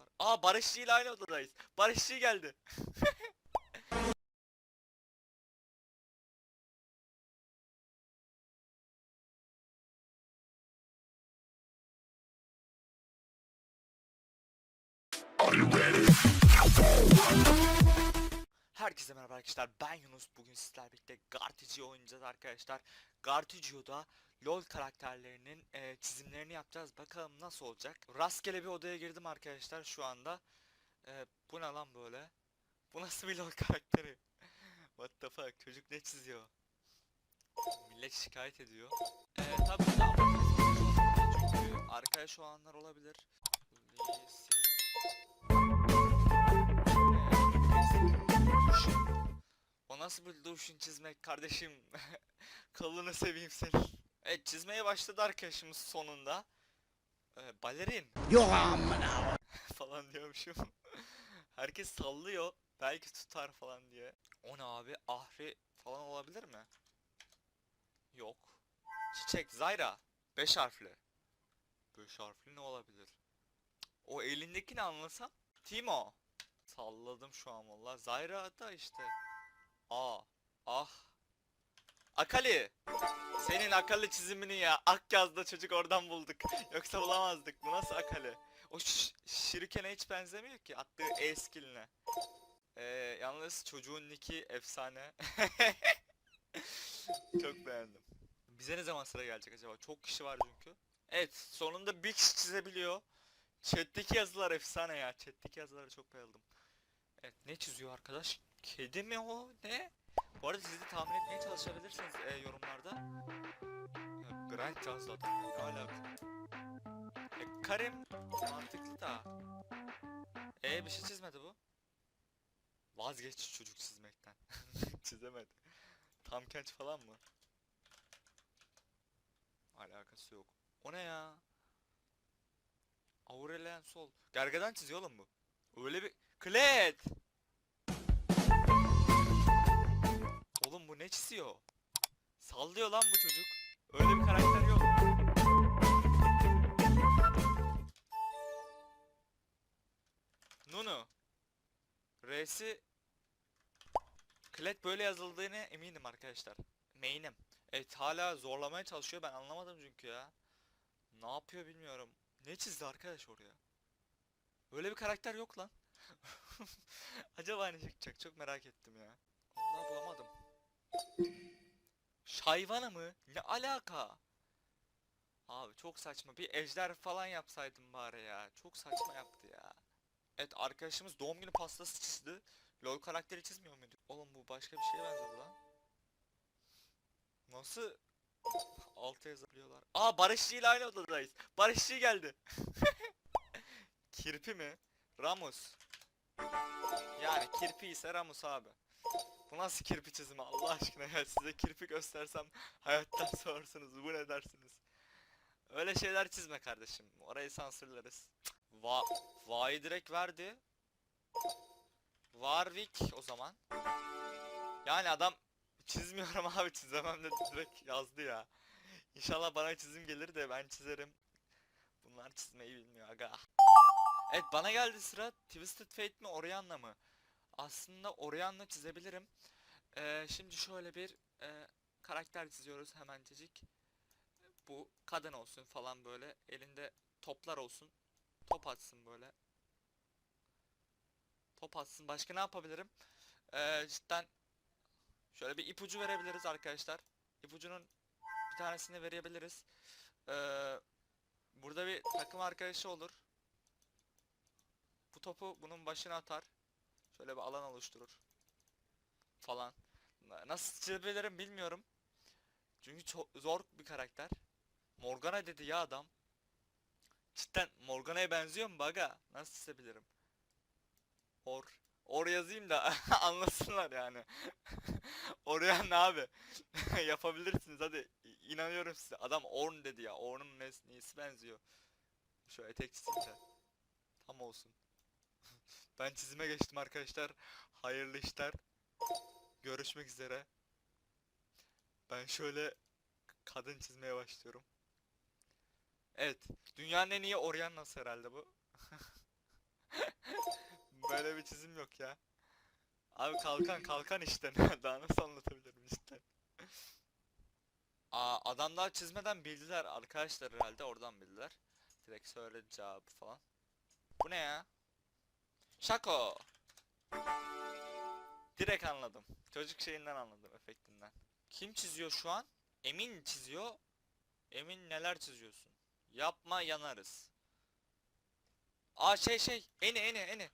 yapıyorlar? Aa Barışçı ile aynı odadayız. Barışçı geldi. Herkese merhaba arkadaşlar ben Yunus bugün sizlerle birlikte Garticio oynayacağız arkadaşlar Garticio'da LoL karakterlerinin e, çizimlerini yapacağız. Bakalım nasıl olacak. Rastgele bir odaya girdim arkadaşlar şu anda. E, Bu ne lan böyle? Bu nasıl bir LoL karakteri? What the fuck? Çocuk ne çiziyor? Millet şikayet ediyor. E, Tabii çünkü arkadaş olanlar olabilir. Duşun. O nasıl bir duşun çizmek kardeşim? Kolunu seveyim senin. Evet çizmeye başladı arkadaşımız sonunda. Ee, balerin Yok amına. falan diyormuşum. Herkes sallıyor. Belki tutar falan diye. O ne abi? Ahri falan olabilir mi? Yok. Çiçek, Zayra. 5 harfli. 5 harfli ne olabilir? O elindekini anlasam. Timo. Salladım şu an valla. Zayra da işte. Aa. Ah. Akali. Senin akıllı çizimini ya. Akyaz'da çocuk oradan bulduk. Yoksa bulamazdık. Bu nasıl Akali? O ş- Shuriken'e hiç benzemiyor ki attığı E skill'ine. Ee, yalnız çocuğun nicki efsane. Çok beğendim. Bize ne zaman sıra gelecek acaba? Çok kişi var çünkü. Evet, sonunda bir kişi çizebiliyor. Chat'teki yazılar efsane ya. Chat'teki yazıları çok beğendim. Evet, ne çiziyor arkadaş? Kedi mi o? Ne? Bu arada siz de tahmin etmeye çalışabilirsiniz e, yorumlarda. Ya, Bright yazdı adam. Ne alaka? E, Karim mantıklı da. E bir şey çizmedi bu. Vazgeç çocuk çizmekten. Çizemedi. Tam kenç falan mı? Alakası yok. O ne ya? Aurelian Sol. Gergedan çiziyor oğlum bu. Öyle bir... Klet! Bu ne çiziyor? Sallıyor lan bu çocuk. Öyle bir karakter yok. Nunu. R'si Klet böyle yazıldığını eminim arkadaşlar. Main'im. Evet hala zorlamaya çalışıyor ben anlamadım çünkü ya. Ne yapıyor bilmiyorum. Ne çizdi arkadaş oraya? Öyle bir karakter yok lan. Acaba ne çıkacak çok merak ettim ya. Allah bulamadım. Şayvana mı? Ne alaka? Abi çok saçma. Bir ejder falan yapsaydım bari ya. Çok saçma yaptı ya. Evet arkadaşımız doğum günü pastası çizdi. LoL karakteri çizmiyor muydu? Oğlum bu başka bir şeye benzedi lan. Nasıl altı yazabiliyorlar? Aa Barışçı ile aynı odadayız. Barışçı geldi. Kirpi mi? Ramus. Yani kirpi ise Ramus abi. Bu nasıl kirpi çizimi Allah aşkına ya size kirpi göstersem hayattan sorarsunuz bu ne dersiniz? Öyle şeyler çizme kardeşim. Orayı sansürleriz. Va Va'yı direkt verdi. Warwick o zaman. Yani adam çizmiyorum abi çizemem de direkt yazdı ya. İnşallah bana çizim gelir de ben çizerim. Bunlar çizmeyi bilmiyor aga. Evet bana geldi sıra Twisted Fate mi Orianna mı? Aslında Orianna çizebilirim. Ee, şimdi şöyle bir e, karakter çiziyoruz hemencecik. Bu kadın olsun falan böyle. Elinde toplar olsun. Top atsın böyle. Top atsın. Başka ne yapabilirim? Ee, cidden şöyle bir ipucu verebiliriz arkadaşlar. İpucunun bir tanesini verebiliriz. Ee, burada bir takım arkadaşı olur. Bu topu bunun başına atar. Şöyle bir alan oluşturur. Falan. Na- Nasıl çizebilirim bilmiyorum. Çünkü çok zor bir karakter. Morgana dedi ya adam. Cidden Morgana'ya benziyor mu baga? Nasıl çizebilirim? Or. Or yazayım da anlasınlar yani. Oraya ne abi? Yapabilirsiniz hadi. İnanıyorum size. Adam Orn dedi ya. Orn'un nes nesi benziyor? Şu etek çizeyim de. Tam olsun. Ben çizime geçtim arkadaşlar. Hayırlı işler. Görüşmek üzere. Ben şöyle kadın çizmeye başlıyorum. Evet. Dünyanın en iyi Orianna'sı herhalde bu. yok ya. Abi kalkan kalkan işte. Daha nasıl anlatabilirim cidden. Aa, adamlar çizmeden bildiler arkadaşlar herhalde oradan bildiler. Direkt söyledi cevabı falan. Bu ne ya? Şako. Direkt anladım. Çocuk şeyinden anladım efektinden. Kim çiziyor şu an? Emin çiziyor. Emin neler çiziyorsun? Yapma yanarız. Aa şey şey. Eni eni eni.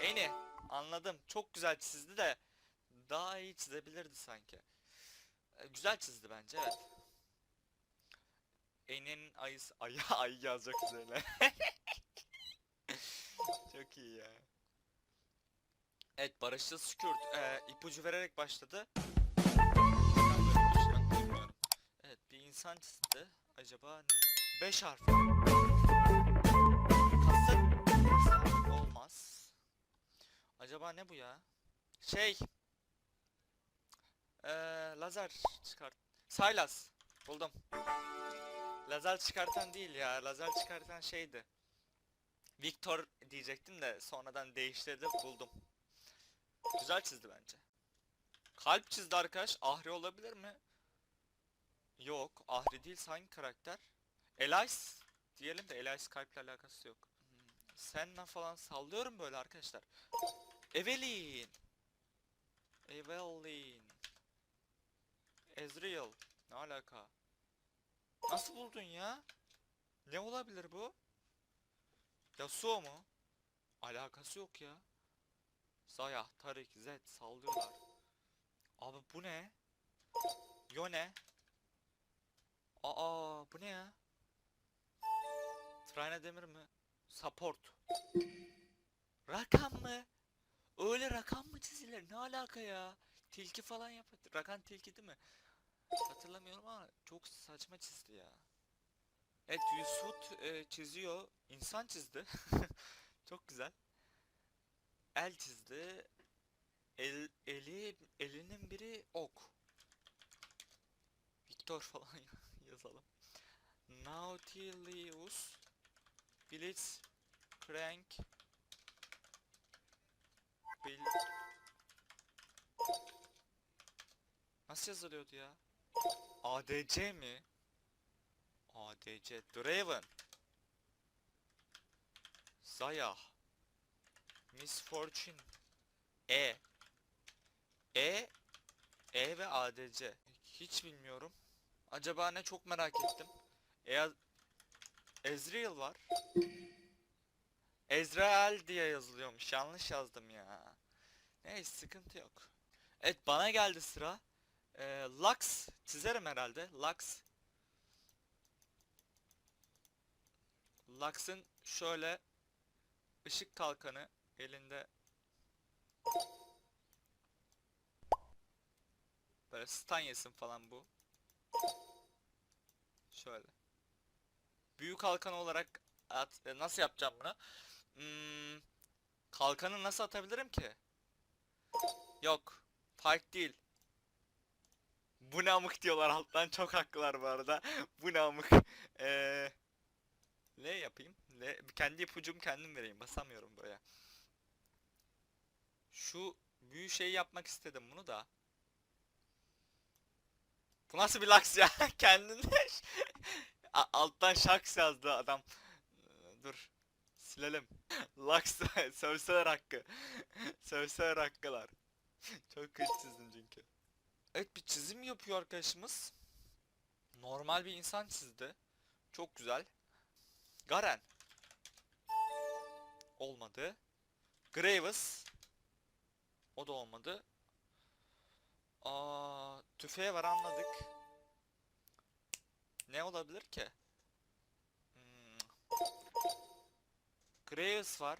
Eni. Anladım. Çok güzel çizdi de daha iyi çizebilirdi sanki. E, Güzel çizdi bence evet. Eni'nin ayısı ayı ayı yazacak üzerine. İyi ya. Evet Barış'ta Skürt e, ipucu vererek başladı. Evet bir insan çizdi. Acaba 5 harf. İnsan olmaz. Acaba ne bu ya? Şey. Eee lazer çıkart. Saylas. Buldum. Lazer çıkartan değil ya. Lazer çıkartan şeydi. Victor diyecektim de sonradan değiştirdim buldum. Güzel çizdi bence. Kalp çizdi arkadaş. Ahri olabilir mi? Yok. Ahri değil hangi karakter? Elias diyelim de Elias kalple alakası yok. Hmm, Senna falan sallıyorum böyle arkadaşlar. Evelyn. Evelyn. Ezreal. Ne alaka? Nasıl buldun ya? Ne olabilir bu? Yasuo mu? Alakası yok ya. Zaya, Tarik, Zed sallıyorlar. Abi bu ne? Yone. Aa bu ne ya? Trine Demir mi? Support. Rakam mı? Öyle rakam mı çizilir? Ne alaka ya? Tilki falan yap. Rakan tilki değil mi? Hatırlamıyorum ama çok saçma çizdi ya. Evet Yusuf e, çiziyor. İnsan çizdi. çok güzel. El çizdi. El, eli, elinin biri ok. Victor falan yazalım. Nautilus Blitz Crank Bil Nasıl yazılıyordu ya? ADC mi? ADC Draven. Zaya Miss Fortune. E. E. E ve ADC Hiç bilmiyorum. Acaba ne çok merak ettim. Eğer Ezreal var. Ezreal diye yazılıyormuş. Yanlış yazdım ya. Neyse sıkıntı yok. Evet bana geldi sıra. Ee, Lux çizerim herhalde. Lux Lux'ın şöyle ışık kalkanı elinde böyle stun yesin falan bu. Şöyle. Büyük kalkan olarak at, e, nasıl yapacağım bunu? Hmm, kalkanı nasıl atabilirim ki? Yok. Fark değil. Bu ne amık diyorlar alttan çok haklılar bu arada. Bu ne amık. Eee L yapayım. L kendi ipucumu kendim vereyim. Basamıyorum buraya. Şu büyü şeyi yapmak istedim bunu da. Bu nasıl bir laks ya? Kendinde alttan şaks yazdı adam. Dur. Silelim. Laks sövseler hakkı. sövseler hakkılar. Çok kötü çizdim çünkü. Evet bir çizim yapıyor arkadaşımız. Normal bir insan çizdi. Çok güzel. Garen. Olmadı. Graves. O da olmadı. Aa, tüfeği var anladık. Ne olabilir ki? Hmm. Graves var.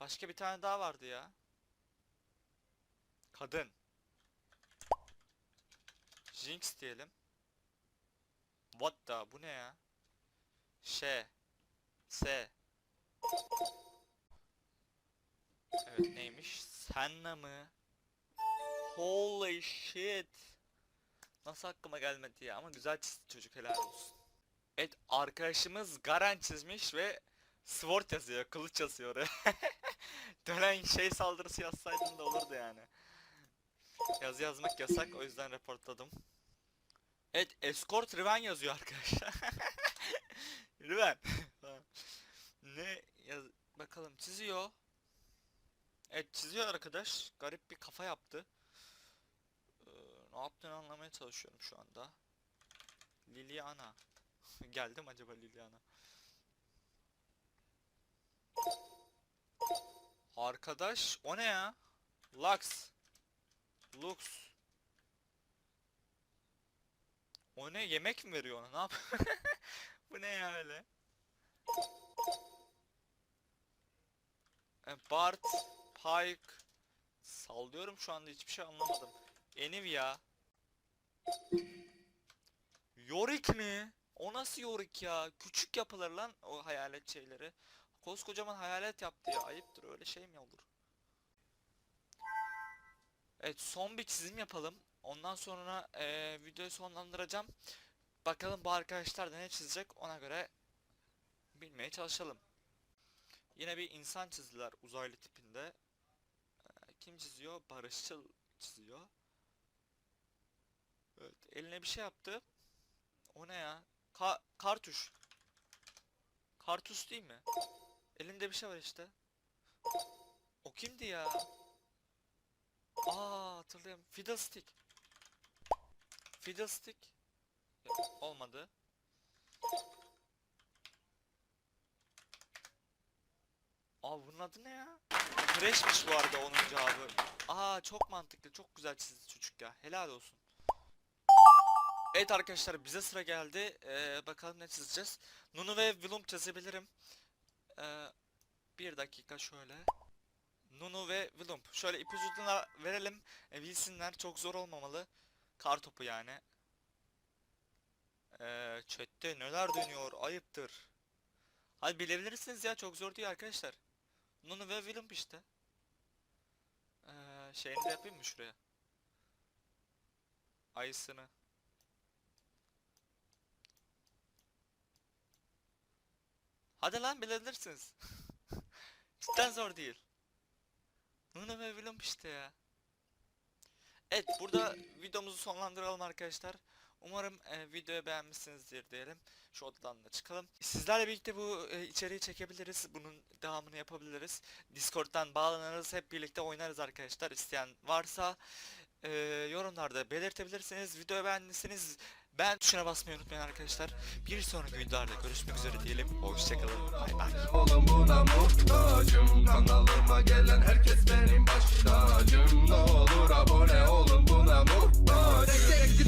Başka bir tane daha vardı ya. Kadın. Jinx diyelim. What the bu ne ya? Ş S Evet neymiş? Senna mı? Holy shit. Nasıl aklıma gelmedi ya ama güzel çizdi çocuk helal olsun. Evet arkadaşımız Garen çizmiş ve Sword yazıyor, kılıç yazıyor. Dönen şey saldırısı yazsaydın da olurdu yani. Yazı yazmak yasak o yüzden reportladım. Evet, escort Riven yazıyor arkadaşlar. Riven. Tamam. ne yaz bakalım çiziyor. Evet çiziyor arkadaş. Garip bir kafa yaptı. Ee, ne yaptığını anlamaya çalışıyorum şu anda. Liliana. Geldim acaba Liliana? Arkadaş o ne ya? Lux. Lux. O ne yemek mi veriyor ona? Ne yap? Bu ne ya öyle? E, Bart, Pike. Sallıyorum şu anda hiçbir şey anlamadım. Enivia. Yorick mi? O nasıl Yorick ya? Küçük yapılır lan o hayalet şeyleri. Koskocaman hayalet yaptı ya. Ayıptır öyle şey mi olur? Evet son bir çizim yapalım. Ondan sonra eee videoyu sonlandıracağım. Bakalım bu arkadaşlar da ne çizecek ona göre bilmeye çalışalım. Yine bir insan çizdiler uzaylı tipinde. Eee, kim çiziyor? Barışçıl çiziyor. Evet eline bir şey yaptı. O ne ya? Ka kartuş. Kartuş değil mi? Elinde bir şey var işte. O kimdi ya? Aa hatırlıyorum. Fiddlestick. Fiddlestick. Olmadı. Aa bunun adı ne ya? Fresh'miş bu arada onun cevabı. Aa çok mantıklı. Çok güzel çizdi çocuk ya. Helal olsun. Evet arkadaşlar bize sıra geldi. Ee, bakalım ne çizeceğiz. Nunu ve Willum çizebilirim. Ee, bir dakika şöyle. Nunu ve Willum. Şöyle ipucunu verelim. E, bilsinler çok zor olmamalı. Kar topu yani. Ee, chatte neler dönüyor ayıptır. Hadi bilebilirsiniz ya çok zor değil arkadaşlar. Nunu ve Willum işte. Ee, şeyini de yapayım mı şuraya? Ayısını. Hadi lan bilebilirsiniz. Cidden zor değil. Nunu ve Willem işte ya. Evet burada videomuzu sonlandıralım arkadaşlar. Umarım e, videoyu beğenmişsinizdir diyelim. Şu odadan da çıkalım. Sizlerle birlikte bu e, içeriği çekebiliriz. Bunun devamını yapabiliriz. Discord'dan bağlanırız. Hep birlikte oynarız arkadaşlar. İsteyen varsa e, yorumlarda belirtebilirsiniz. Videoyu beğendiyseniz ben tuşuna basmayı unutmayın arkadaşlar. Bir sonraki videolarda görüşmek üzere diyelim. Hoşçakalın. Bay bay. Oğlum buna muhtacım. Kanalıma gelen herkes benim baş. Ne olur abone olun buna muhtacım.